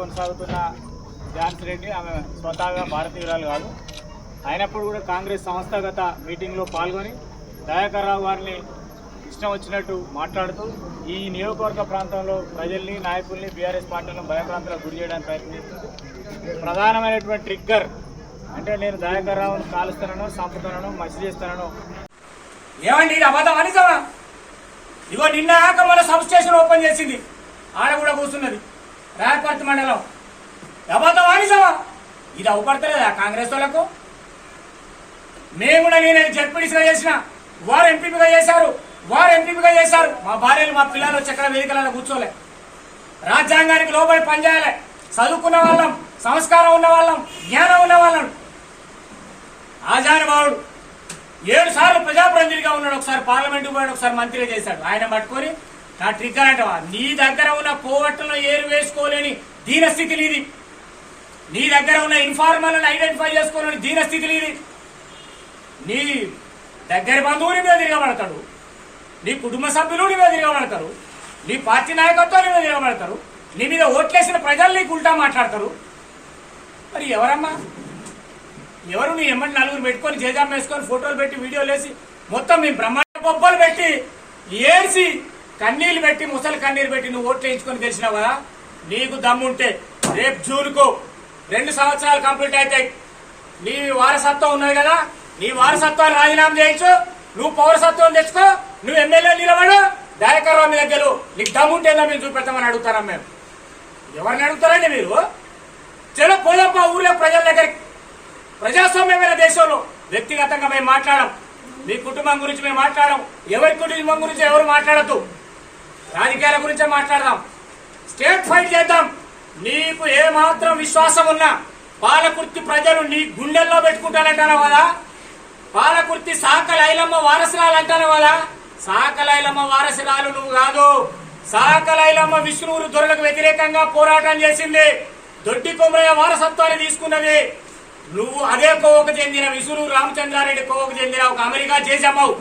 కొనసాగుతున్న ఝాన్సీ రెడ్డి ఆమె స్వతహాగా భారతీయురాలు కాదు. అయినప్పుడు కూడా కాంగ్రెస్ సంస్థాగత మీటింగ్లో పాల్గొని దయాకర్ రావు గారిని ఇష్టం వచ్చినట్టు మాట్లాడుతూ ఈ నియోజకవర్గ ప్రాంతంలో ప్రజల్ని నాయకుల్ని బీఆర్ఎస్ పార్టీలను భయప్రాంతాలకు గురి చేయడానికి ప్రయత్నిస్తుంది. ప్రధానమైనటువంటి ట్రిగ్గర్ అంటే నేను దయాకర్ రావును కాలుస్తానను చంపుతానో మసి చేస్తానో ఏమండి ఇది అబద్ధం అనిజమా ఇగో నిన్న ఆక మన సబ్ స్టేషన్ ఓపెన్ చేసింది. ఆడ కూడా కూర్చున్నది. రాయపర్తి మండలం. అబద్ధం అనిజమా ఇది అవపడతలేదా కాంగ్రెస్ వాళ్ళకు? మేము కూడా నేను జడ్పీడీసీగా చేసిన వారు ఎంపీపీగా చేశారు వారు ఎంపీపీగా చేశారు. మా భార్యలు మా పిల్లలు చక్ర వేదికలలో కూర్చోలే. రాజ్యాంగానికి లోబడి పనిచేయాలి చదువుకున్న వాళ్ళం సంస్కారం ఉన్న వాళ్ళం జ్ఞానం ఉన్న వాళ్ళం. ఆజానుభావుడు ఏడు సార్లు ప్రజాప్రతినిధిగా ఉన్నాడు. ఒకసారి పార్లమెంట్ పోయాడు ఒకసారి మంత్రిగా చేశాడు. ఆయన పట్టుకొని నా ట్రిగ్గర్ అంటే నీ దగ్గర ఉన్న కోవట్లను ఏరు వేసుకోలేని దీనస్థితి నీది. నీ దగ్గర ఉన్న ఇన్ఫార్మర్లను ఐడెంటిఫై చేసుకోలేని దీనస్థితి నీది. నీ దగ్గర బంధువుని మీద తిరగబడతాడు నీ కుటుంబ సభ్యులు నీ మీద తిరగబడతారు. నీ పార్టీ నాయకత్వం మీద తిరగబడతారు. నీ మీద ఓట్లేసిన ప్రజలు నీకు ఉల్టా మాట్లాడతారు. మరి ఎవరమ్మా? ఎవరు నీ ఎమ్మడి నలుగురు పెట్టుకొని జేజాం వేసుకొని ఫోటోలు పెట్టి వీడియోలు వేసి మొత్తం మేము బ్రహ్మాండ బొబ్బలు పెట్టి ఏసి కన్నీళ్ళు పెట్టి ముసలి కన్నీరు పెట్టి నువ్వు ఓట్లు వేయించుకొని గెలిచినావా? నీకు దమ్ముంటే రేపు జూన్కు రెండు సంవత్సరాలు కంప్లీట్ అవుతాయి. నీ వారసత్వం ఉన్నది కదా నీ వారసత్వాన్ని రాజీనామా చేయించు. నువ్వు పౌరసత్వం తెచ్చుకో. నువ్వు ఎమ్మెల్యే నిలబడు. దయాకర్ మీ దగ్గర నీకు దమ్ముంటేందా మేము చూపెడతామని అడుగుతారా మేము? ఎవరిని అడుగుతారండి మీరు? చలో పోదప్ప ఊర్లో ప్రజల దగ్గరికి ప్రజాస్వామ్యమైన దేశంలో వ్యక్తిగతంగా మేము మాట్లాడడం మీ కుటుంబం గురించి మేము మాట్లాడడం ఎవరి కుటుంబం గురించి ఎవరు మాట్లాడద్దు. రాజకీయాల గురించే మాట్లాడదాం. స్టేట్ ఫైట్ చేద్దాం. నీకు ఏ మాత్రం విశ్వాసం ఉన్నా పాలకుర్తి ప్రజలు నీ గుండెల్లో పెట్టుకుంటానంటాను కదా పాలకుర్తి సాకలైలమ్మ వారసురాలు అంటాను కదా సాకలైలమ్మ వారసురాలు నువ్వు కాదు. సాకలైలమ్మ విష్ణువురు దొరలకు వ్యతిరేకంగా పోరాటం చేసింది. దొడ్డి కొమ్మరయ్య వారసత్వాన్ని తీసుకున్నది. నువ్వు అదే కోవకు చెందిన విసురు రామచంద్రారెడ్డి కోవకు చెందిన ఒక అమెరికా చేసామావు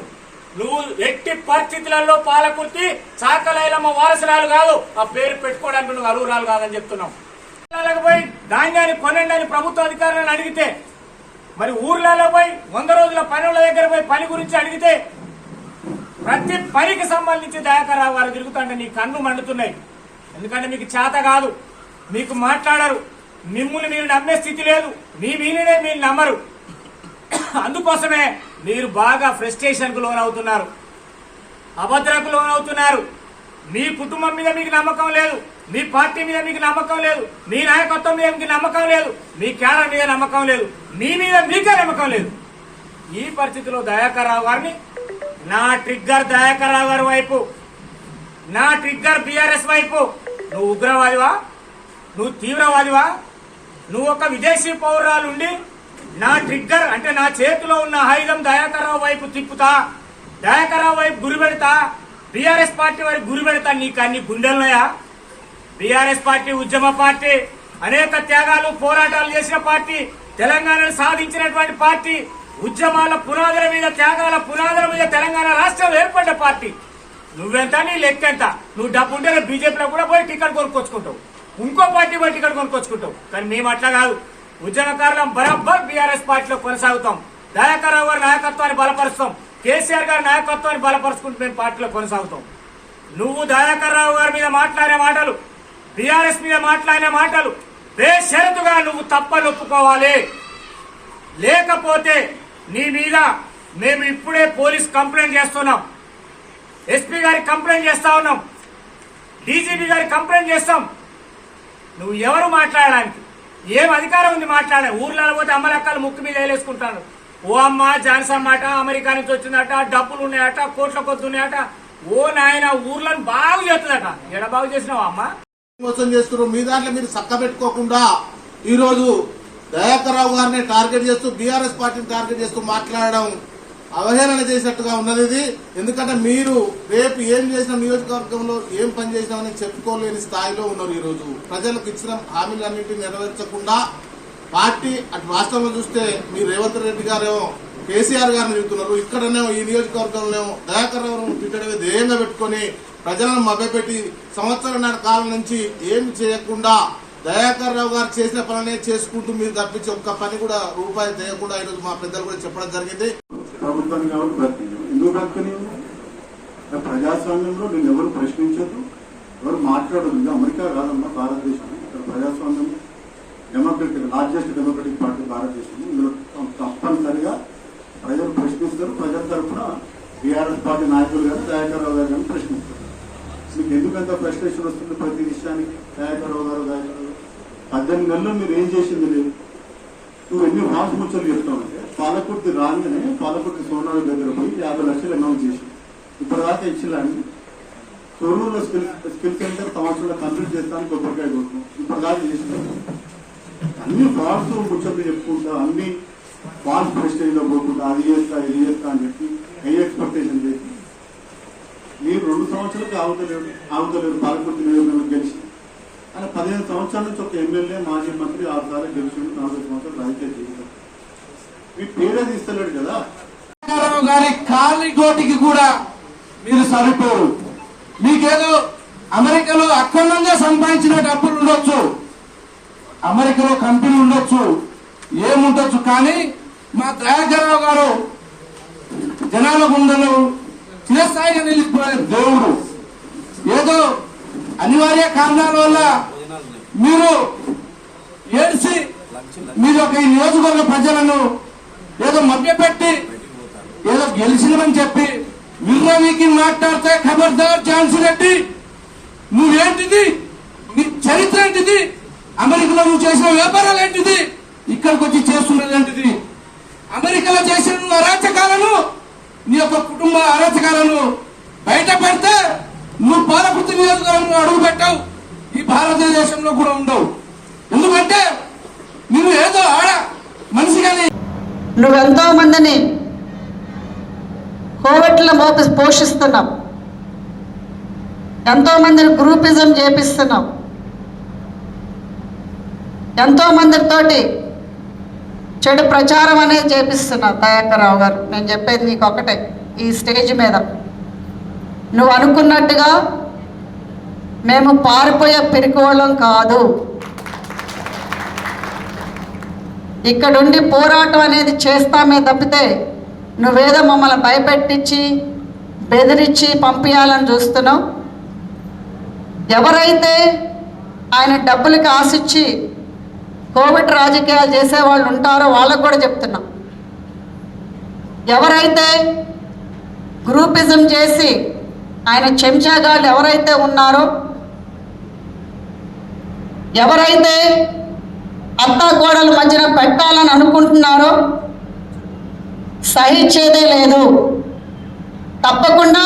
నువ్వు ఎట్టి పరిస్థితులలో పాలకుర్తి చాకలైలమ్మ వారసురాలు కాదు. ఆ పేరు పెట్టుకోవడానికి నువ్వు అరువురాలు కాదని చెప్తున్నావు. పోయి ధాన్యాన్ని కొనండి అని ప్రభుత్వ అధికారులను అడిగితే మరి ఊర్లలో పోయి వంద రోజుల పనుల దగ్గర పోయి పని గురించి అడిగితే ప్రతి పనికి సంబంధించి దయాకరావు వారు తిరుగుతుంటే నీ కన్ను మండుతున్నాయి. ఎందుకంటే మీకు చేత కాదు. మీకు మాట్లాడరు. మిమ్మల్ని మీరు నమ్మే స్థితి లేదు. మీ మీనినే మీరు నమ్మరు. అందుకోసమే మీరు బాగా ఫ్రస్ట్రేషన్కు లోనవుతున్నారు. అభద్రకు లోనవుతున్నారు. మీ కుటుంబం మీద మీకు నమ్మకం లేదు. మీ పార్టీ మీద మీకు నమ్మకం లేదు. మీ నాయకత్వం మీద మీకు నమ్మకం లేదు. మీ కేడర్ మీద నమ్మకం లేదు. మీ మీద మీకే నమ్మకం లేదు. ఈ పరిస్థితిలో దయాకర్ రావు గారిని నా ట్రిగ్గర్ దయాకర్ రావు గారి వైపు నా ట్రిగ్గర్ బీఆర్ఎస్ వైపు నువ్వు ఉగ్రవాదివా? నువ్వు తీవ్రవాదివా? నువ్వు ఒక విదేశీ పౌరాలుండి నా ట్రిగ్గర్ అంటే నా చేతిలో ఉన్న ఆయుధం దయాకరావు వైపు తిప్పుతా దయాకరావు వైపు గురి పెడతా బీఆర్ఎస్ పార్టీ వైపు గురి పెడతా నీకు అన్ని గుండెలున్నాయా బీఆర్ఎస్ పార్టీ ఉద్యమ పార్టీ అనేక త్యాగాలు పోరాటాలు చేసిన పార్టీ తెలంగాణను సాధించినటువంటి పార్టీ ఉద్యమాల పునాదుల మీద త్యాగాల పునాదుల మీద తెలంగాణ రాష్ట్రం ఏర్పడ్డ పార్టీ. నువ్వెంత? నీ లెక్కెంత? నువ్వు డబ్బు ఉంటే బీజేపీలో కూడా పోయి టికెట్ కొనుక్కొచ్చుకుంటావు. ఇంకో పార్టీ బట్టి ఇక్కడ కొనుక్కొచ్చుకుంటాం. కానీ మేము అట్లా కాదు. ఉద్యమకారులం బరాబర్ బీఆర్ఎస్ పార్టీలో కొనసాగుతాం. దయాకర్రావు గారి నాయకత్వాన్ని బలపరుస్తాం. కేసీఆర్ గారి నాయకత్వాన్ని బలపరుచుకుంటూ మేము పార్టీలో కొనసాగుతాం. నువ్వు దయాకర్ రావు గారి మీద మాట్లాడే మాటలు బీఆర్ఎస్ మీద మాట్లాడిన మాటలు బేషరతుగా నువ్వు తప్పని లేకపోతే నీ మీద మేము ఇప్పుడే పోలీస్ కంప్లైంట్ చేస్తున్నాం. ఎస్పీ గారికి కంప్లైంట్ చేస్తా ఉన్నాం. డీజీపీ గారికి కంప్లైంట్ చేస్తాం. నువ్వు ఎవరు మాట్లాడడానికి? ఏం అధికారం ఉంది మాట్లాడే? ఊర్లలో పోతే అమ్మలక్కలు ముక్కు మీద వేలేసుకుంటాను ఓ అమ్మ జాన్సన్ అట అమెరికా నుంచి వచ్చిందట డబ్బులు ఉన్నాయట కోట్ల కొద్ది ఉన్నాయట. ఓ నాయన ఊర్లను బాగు చేస్తుందట. ఎడ బాగు చేసినావు అమ్మ? మోసం చేస్తున్నారు. మీ దాంట్లో మీరు చక్క పెట్టుకోకుండా ఈరోజు దయాకర్ రావు గారిని టార్గెట్ చేస్తూ బీఆర్ఎస్ పార్టీని టార్గెట్ చేస్తూ మాట్లాడడం అవహేళన చేసినట్టుగా ఉన్నది ఇది. ఎందుకంటే మీరు రేపు ఏం చేసిన నియోజకవర్గంలో ఏం పని చేసినామని చెప్పుకోలేని స్థాయిలో ఉన్నారు ఈరోజు. ప్రజలకు ఇచ్చిన హామీలన్నింటినీ నెరవేర్చకుండా పార్టీ అటు రాష్ట్రంలో చూస్తే మీ రేవంత్ రెడ్డి గారేమో కేసీఆర్ గారిని చెబుతున్నారు ఇక్కడనేమో ఈ నియోజకవర్గంలోనేమో దయాకర్ రావు తిట్టడమే ధ్యేయంగా పెట్టుకొని ప్రజలను మభ్యపెట్టి సంవత్సరం కాలం నుంచి ఏమి చేయకుండా దయాకర్ రావు గారు చేసిన పనినే చేసుకుంటూ మీరు తప్పించి ఒక్క పని కూడా రూపాయి చేయకుండా ఈరోజు మా పెద్దలు కూడా చెప్పడం జరిగింది. ప్రభుత్వాన్ని కాబట్టి బ్రతికినావు ఎందుకు బ్రతకనివ్వు ప్రజాస్వామ్యంలో నేను ఎవరు ప్రశ్నించదు ఎవరు మాట్లాడదు. ఇది అమెరికా కాదమ్మా భారతదేశం. ఇక్కడ ప్రజాస్వామ్యం డెమోక్రటిక్ లార్జెస్ట్ డెమోక్రటిక్ పార్టీ భారతదేశం ఇందులో తప్పనిసరిగా ప్రజలు ప్రశ్నిస్తారు. ప్రజల తరఫున టీఆర్ఎస్ పార్టీ నాయకులు కానీ దయాకర్రావు గారు కానీ ప్రశ్నిస్తారు. మీకు ఎందుకంత ఫ్రస్ట్రేషన్ వస్తుంది ప్రతి విషయానికి? దయాకర్రావు గారు దయాకర్రావు పద్దెనిమిది నెలలు మీరు ఏం చేసింది లేదు? నువ్వు ఎన్ని హాస్ ముచ్చలు చెప్తావంటే పాలకుర్తి రాగానే పాలకుర్తి సోనాల దగ్గర పోయి యాభై లక్షలు అమౌంట్ చేసి ఇప్పటిదాకా ఇచ్చిలాంటి తొరూరులో స్కిల్ స్కిల్ సెంటర్ సంవత్సరంలో కంప్లీట్ చేస్తాను కొబ్బరికాయ కొట్టు ఇప్పటిదాకా చేసిన. అన్ని ఫ్రాడ్స్ ముచ్చట్లు చెప్పుకుంటా అన్ని ఫాల్స్ ప్రెస్టేజ్లో పోకుండా అది చేస్తా ఇది చేస్తా అని చెప్పి హై ఎక్స్పెక్టేషన్ చేసి. మీరు రెండు సంవత్సరాలకి ఆగుతలేరు ఆగుతలేరు పాలకుర్తి నియోజకవర్గం గెలిచి ఆయన పదిహేను సంవత్సరాల నుంచి ఒక ఎమ్మెల్యే మాజీ మంత్రి ఆరు సార్లు గెలిచి నాలుగు సంవత్సరాలు రాజకీయ జీవితం మీ పేరే తీస్తలేడు కదా. రామారావు గారి కాలి కోటికి కూడా మీరు సరిపోరు. మీకేదో అమెరికాలో అక్రమంగా సంపాదించిన డబ్బులు ఉండొచ్చు. అమెరికాలో కంపెనీ ఉండొచ్చు. ఏముండొచ్చు కానీ మా దయాకరరావు గారు జనాల గుండెలు చిరస్థాయిగా నిలిచిపోయే దేవుడు. ఏదో అనివార్య కారణాల వల్ల మీరు ఏడ్చి మీరు ఒక నియోజకవర్గ ప్రజలను ఏదో మభ్యపెట్టి ఏదో గెలిచినమని చెప్పి విర్రవీకి మాట్లాడితే ఖబర్దార్ ఝాన్సీ రెడ్డి. నువ్వేంటిది? నీ చరిత్ర ఏంటిది? అమెరికాలో నువ్వు చేసిన వ్యాపారాలు ఏంటిది? ఇక్కడికి వచ్చి చేస్తున్నది ఏంటిది? అమెరికాలో చేసిన నువ్వు అరాచకాలను నీ యొక్క కుటుంబ అరాచకాలను బయట పెడితే నువ్వు పాలకుర్తి నియోజకవర్గం అడుగు పెట్టావు. ఈ భారతదేశంలో కూడా ఉండవు. ఎందుకంటే నువ్వు ఏదో ఆడ మనిషి కానీ నువ్వెంతో మందిని కోవిడ్లో మోపి పోషిస్తున్నావు? ఎంతోమందిని గ్రూపిజం చేపిస్తున్నావు? ఎంతో మందితోటి చెడు ప్రచారం అనేది చేపిస్తున్నావు దయాకర్ రావు గారు? నేను చెప్పేది నీకు ఒకటే ఈ స్టేజ్ మీద. నువ్వు అనుకున్నట్టుగా మేము పారిపోయే పిరికోళ్ళం కాదు. ఇక్కడుండి పోరాటం అనేది చేస్తామే తప్పితే నువ్వేదో మమ్మల్ని భయపెట్టించి బెదిరించి పంపించాలని చూస్తున్నావు? ఎవరైతే ఆయన డబ్బులకి ఆశిచ్చి కోవిడ్ రాజకీయాలు చేసే వాళ్ళు ఉంటారో వాళ్ళకు కూడా చెప్తున్నాం. ఎవరైతే గ్రూపిజం చేసి ఆయన చెంచాగాళ్ళు ఎవరైతే ఉన్నారో ఎవరైతే అత్త గోడల మధ్యన పెట్టాలని అనుకుంటున్నారో సహించేదే లేదు. తప్పకుండా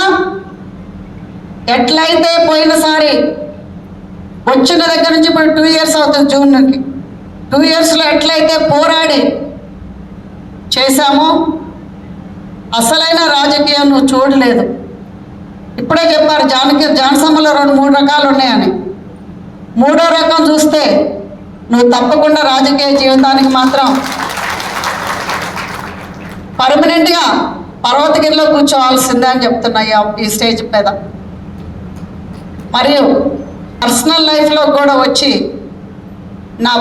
ఎట్లయితే పోయినసారి వచ్చిన దగ్గర నుంచి ఇప్పుడు టూ ఇయర్స్ అవుతుంది జూన్కి టూ ఇయర్స్లో ఎట్లయితే పోరాడి చేశామో అసలైన రాజకీయం నువ్వు చూడలేదు. ఇప్పుడే చెప్పారు జానకి జానసమ్మలో రెండు మూడు రకాలు ఉన్నాయని. మూడో రకం చూస్తే నువ్వు తప్పకుండా రాజకీయ జీవితానికి మాత్రం పర్మనెంట్గా పర్వతగిరిలో కూర్చోవాల్సిందే అని చెప్తున్నాయి ఈ- ఈ స్టేజ్ మీద. మరియు పర్సనల్ లైఫ్లో కూడా వచ్చి నా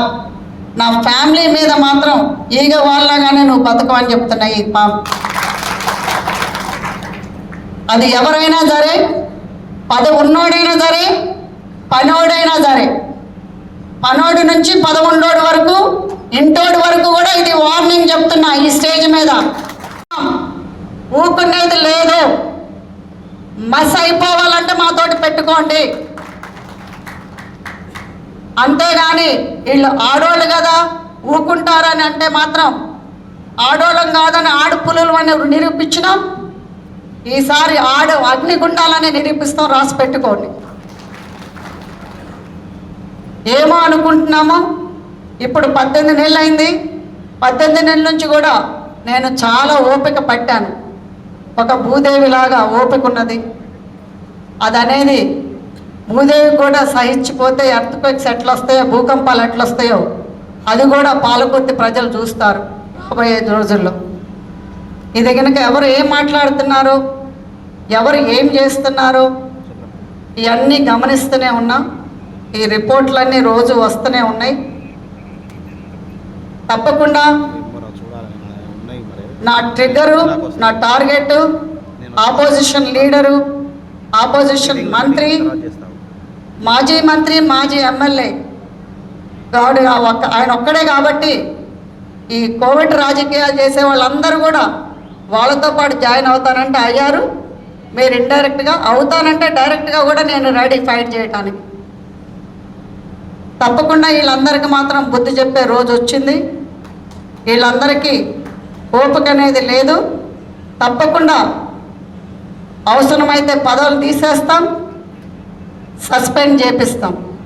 నా ఫ్యామిలీ మీద మాత్రం ఈగ వాళ్ళగానే నువ్వు బతకమని చెప్తున్నాయి ఈ పా అది ఎవరైనా సరే పది ఉన్నోడైనా సరే పనోడైనా సరే పనోడు నుంచి పదకొండోడు వరకు ఇంటోడు వరకు కూడా ఇది వార్నింగ్ చెప్తున్నా ఈ స్టేజ్ మీద. ఊకునేది లేదు. మస్ అయిపోవాలంటే మాతోటి పెట్టుకోండి. అంతేగాని వీళ్ళు ఆడోళ్ళు కదా ఊకుంటారని అంటే మాత్రం ఆడోళ్ళం కాదని ఆడపులులు అని నిరూపించినాం. ఈసారి ఆడు అగ్నిగుండాలని నిరూపిస్తాం రాసి పెట్టుకోండి. ఏమో అనుకుంటున్నామో? ఇప్పుడు పద్దెనిమిది నెలలు అయింది పద్దెనిమిది నెలల నుంచి కూడా నేను చాలా ఓపిక పట్టాను. ఒక భూదేవిలాగా ఓపిక ఉన్నది. అది అనేది భూదేవి కూడా సహించిపోతే ఎర్త్క్వేక్స్ ఎట్లా వస్తాయో భూకంపాలు ఎట్లా వస్తాయో అది కూడా పాలకొద్ది ప్రజలు చూస్తారు రాబోయే రోజుల్లో. ఇది కనుక ఎవరు ఏం మాట్లాడుతున్నారు? ఎవరు ఏం చేస్తున్నారు? ఇవన్నీ గమనిస్తూనే ఉన్నాం. ఈ రిపోర్ట్లన్నీ రోజు వస్తూనే ఉన్నాయి. తప్పకుండా నా ట్రిగ్గరు నా టార్గెట్ ఆపోజిషన్ లీడరు ఆపోజిషన్ మంత్రి మాజీ మంత్రి మాజీ ఎమ్మెల్యే. గాడు ఆ ఒక్క ఆయన ఒక్కడే కాబట్టి ఈ కోవిడ్ రాజకీయాలు చేసే వాళ్ళందరూ కూడా వాళ్ళతో పాటు జాయిన్ అవుతానంటే అయ్యారు. మీరు ఇండైరెక్ట్గా అవుతానంటే డైరెక్ట్గా కూడా నేను రెడీ ఫైట్ చేయడానికి తప్పకుండా వీళ్ళందరికీ మాత్రం బుద్ధి చెప్పే రోజు వచ్చింది. వీళ్ళందరికీ ఓపిక అనేది లేదు. తప్పకుండా అవసరమైతే పదవులు తీసేస్తాం సస్పెండ్ చేపిస్తాం.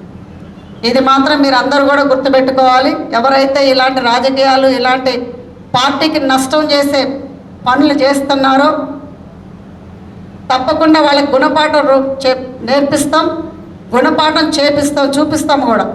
ఇది మాత్రం మీరు అందరూ కూడా గుర్తుపెట్టుకోవాలి. ఎవరైతే ఇలాంటి రాజకీయాలు ఇలాంటి పార్టీకి నష్టం చేసే పనులు చేస్తున్నారో తప్పకుండా వాళ్ళకి గుణపాఠం రూ- చే నేర్పిస్తాం. గుణపాఠం చేపిస్తాం చూపిస్తాం కూడా.